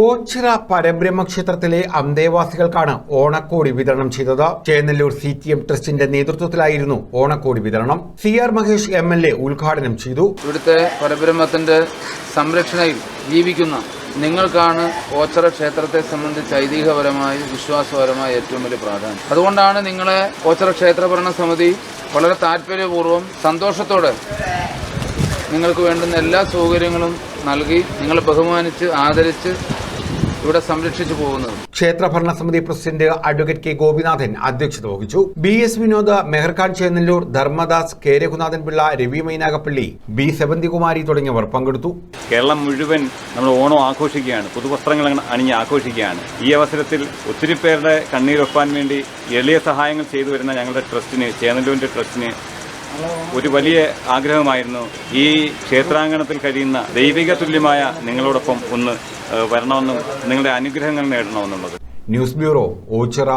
ഓച്ചിറ പരബ്രഹ്മ ക്ഷേത്രത്തിലെ അന്തേവാസികൾക്കാണ് ഓണക്കോടി വിതരണം ചെയ്തത്. ചേന്നല്ലൂർ സി ടി എം ട്രസ്റ്റിന്റെ നേതൃത്വത്തിലായിരുന്നു ഓണക്കോടി വിതരണം. C R Mahesh M L A ഉദ്ഘാടനം ചെയ്തു. ഇവിടുത്തെ പരബ്രഹ്മത്തിന്റെ സംരക്ഷണയിൽ ജീവിക്കുന്ന നിങ്ങൾക്കാണ് ഓച്ചറ ക്ഷേത്രത്തെ സംബന്ധിച്ച് ഐതിഹ്യപരമായി വിശ്വാസപരമായി ഏറ്റവും വലിയ പ്രാധാന്യം. അതുകൊണ്ടാണ് നിങ്ങളെ ഓച്ചറ ക്ഷേത്ര ഭരണ സമിതി വളരെ താല്പര്യപൂർവം സന്തോഷത്തോടെ നിങ്ങൾക്ക് വേണ്ടുന്ന എല്ലാ സൗകര്യങ്ങളും നൽകി നിങ്ങളെ ബഹുമാനിച്ച് ആദരിച്ച് ഇവിടെ സംരക്ഷിച്ചു പോകുന്നത്. ക്ഷേത്ര ഭരണസമിതി പ്രസിഡന്റ് അഡ്വക്കേറ്റ് കെ ഗോപിനാഥൻ അധ്യക്ഷത വഹിച്ചു. B S Vinod Meharkhan Chennallur Dharmadas K Raghunathan Pillai Ravi Mynagappally B Sevanthikumari തുടങ്ങിയവർ പങ്കെടുത്തു. കേരളം മുഴുവൻ നമ്മൾ ഓണം ആഘോഷിക്കുകയാണ്. പുതുവസ്ത്രങ്ങൾ അണ- അണിഞ്ഞ് ആഘോഷിക്കുകയാണ്. ഈ അവസരത്തിൽ ഒത്തിരി പേരുടെ കണ്ണീരൊപ്പാൻ വേണ്ടി എളിയ സഹായങ്ങൾ ചെയ്തു വരുന്ന ഞങ്ങളുടെ ട്രസ്റ്റിന് ചേന്നല്ലൂരിന്റെ ട്രസ്റ്റിന് ഒരു വലിയ ആഗ്രഹമായിരുന്നു ഈ ക്ഷേത്രാങ്കണത്തിൽ കഴിയുന്ന ദൈവിക തുല്യമായ നിങ്ങളോടൊപ്പം ഒന്ന് വരണമെന്നും നിങ്ങളുടെ അനുഗ്രഹങ്ങൾ നേടണമെന്നുള്ളത്. News bureau Ochira